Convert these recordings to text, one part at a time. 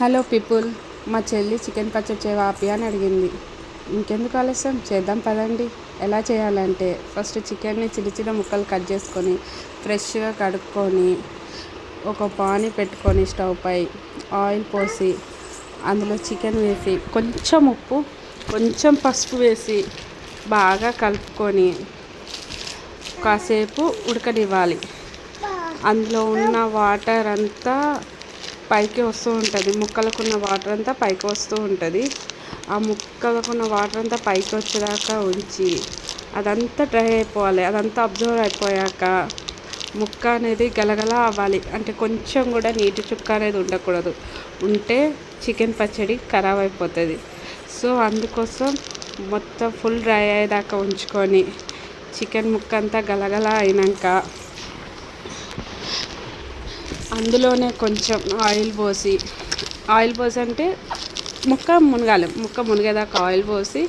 Hello people మా చెల్లి chicken పచ్చడి చేయవా అని అడిగింది. ఇంకెందుకు ఆలస్యం? చేద్దాం పదండి. ఎలా చేయాలంటే ఫస్ట్ చికెన్ని చిన్న చిన్న ముక్కలు కట్ చేసుకొని ఫ్రెష్గా కడుక్కొని ఒక పాని పెట్టుకొని స్టవ్ పై ఆయిల్ పోసి అందులో చికెన్ వేసి కొంచెం ఉప్పు కొంచెం పసుపు వేసి బాగా కలుపుకొని కాసేపు ఉడకనివ్వాలి. అందులో ఉన్న వాటర్ అంతా పైకి వస్తూ ఉంటుంది. ముక్కలకున్న వాటర్ అంతా పైకి వస్తూ ఉంటుంది. ఆ ముక్కలకున్న వాటర్ అంతా పైకి వచ్చేదాకా ఉంచి అదంతా డ్రై అయిపోవాలి. అదంతా అబ్జర్వ్ అయిపోయాక ముక్క అనేది గలగల అవ్వాలి. అంటే కొంచెం కూడా నీటి చుక్క అనేది ఉండకూడదు. ఉంటే చికెన్ పచ్చడి ఖరాబ్ అయిపోతుంది. సో అందుకోసం మొత్తం ఫుల్ డ్రై అయ్యేదాకా ఉంచుకొని చికెన్ ముక్క అంతా గలగల అయినాక అందులోనే కొంచెం ఆయిల్ పోసి ఆయిల్ పోసి అంటే ముక్క మునగాలి ముక్క మునిగేదాకా ఆయిల్ పోసి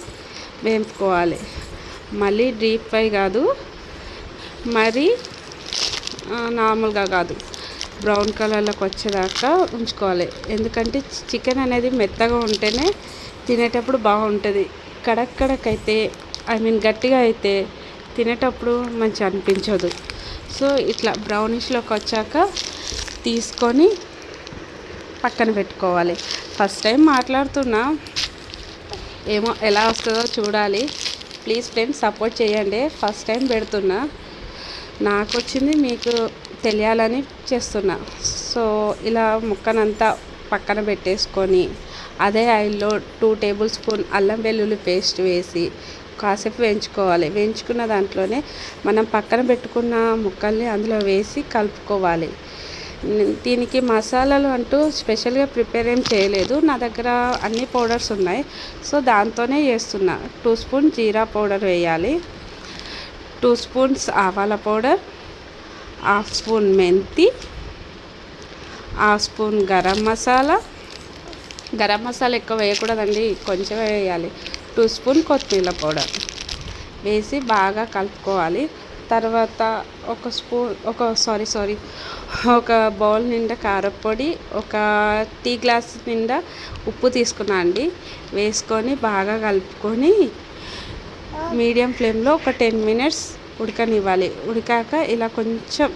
వేపుకోవాలి. మళ్ళీ డీప్ ఫ్రై కాదు మరి నార్మల్గా కాదు. బ్రౌన్ కలర్లోకి వచ్చేదాకా ఉంచుకోవాలి. ఎందుకంటే చికెన్ అనేది మెత్తగా ఉంటేనే తినేటప్పుడు బాగుంటుంది. కడక్ కడక్ అయితే ఐ మీన్ గట్టిగా అయితే తినేటప్పుడు మంచి అనిపించదు. సో ఇట్లా బ్రౌనిష్లోకి వచ్చాక తీసుకొని పక్కన పెట్టుకోవాలి. ఫస్ట్ టైం మాట్లాడుతున్నా. ఏమో ఎలా వస్తుందో చూడాలి. ప్లీజ్ ఫ్రెండ్స్ సపోర్ట్ చేయండి. ఫస్ట్ టైం పెడుతున్నా. నాకు వచ్చింది మీకు తెలియాలని చేస్తున్నా. సో ఇలా ముక్కనంతా పక్కన పెట్టేసుకొని అదే ఆయిల్లో టూ టేబుల్ స్పూన్ అల్లం వెల్లుల్లి పేస్ట్ వేసి కాసేపు వేయించుకోవాలి. వేయించుకున్న దాంట్లోనే మనం పక్కన పెట్టుకున్న ముక్కల్ని అందులో వేసి కలుపుకోవాలి. దీనికి మసాలాలు అంటూ స్పెషల్గా ప్రిపేర్ ఏం చేయలేదు. నా దగ్గర అన్ని పౌడర్స్ ఉన్నాయి. సో దాంతోనే చేస్తున్నా. టూ స్పూన్ జీరా పౌడర్ వేయాలి. టూ స్పూన్స్ ఆవాల పౌడర్. హాఫ్ స్పూన్ మెంతి. Half spoon garam masala. Garam masala ఎక్కువ వేయకూడదండి. కొంచెం వేయాలి. టూ స్పూన్ కొత్తిమీర పౌడర్. వేసి బాగా కలుపుకోవాలి. తర్వాత ఒక స్పూన్ ఒక సారీ సారీ ఒక బౌల్ నిండా కారపొడి ఒక టీ గ్లాస్ నిండా ఉప్పు తీసుకున్నా అండి. వేసుకొని బాగా కలుపుకొని మీడియం ఫ్లేమ్లో ఒక టెన్ మినిట్స్ ఉడకనివ్వాలి. ఉడికాక ఇలా కొంచెం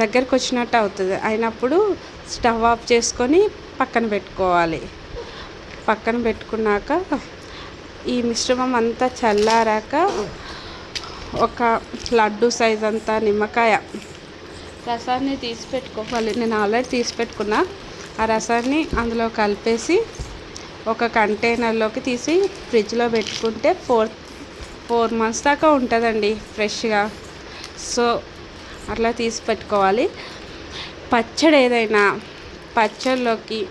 దగ్గరకు వచ్చినట్టు అవుతుంది. అయినప్పుడు స్టవ్ ఆఫ్ చేసుకొని పక్కన పెట్టుకోవాలి. పక్కన పెట్టుకున్నాక ఈ మిశ్రమం అంతా చల్లారాక ఒక లడ్డు సైజ్ అంతా నిమ్మకాయ. రసాన్ని తీసి పెట్టుకోవాలి. నేను ఆల్రెడీ తీసి పెట్టుకున్నా. ఆ రసాన్ని అందులో కలిపేసి ఒక కంటైనర్లోకి తీసి ఫ్రిడ్జ్లో పెట్టుకుంటే ఫోర్ ఫోర్ మంత్స్ దాకా ఉంటుందండి ఫ్రెష్గా. సో అట్లా తీసి పెట్టుకోవాలి. పచ్చడి ఏదైనా పచ్చడిలోకి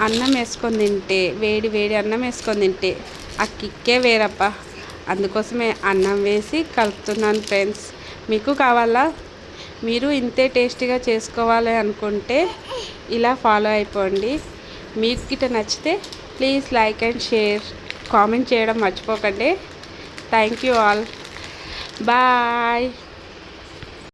అన్నం వేసుకొని తింటే వేడి వేడి అన్నం వేసుకొని తింటే ఆ కిక్కే వేరప్ప అందుకోసమే అన్నం వేసి కలుపుతున్నాను ఫ్రెండ్స్ మీకు కావాలా? మీరు ఇంతే టేస్టీగా చేసుకోవాలి అనుకుంటే ఇలా ఫాలో అయిపోండి. మీకు గిట నచ్చితే please like and share comment చేయడం మర్చిపోకండి. Thank you all bye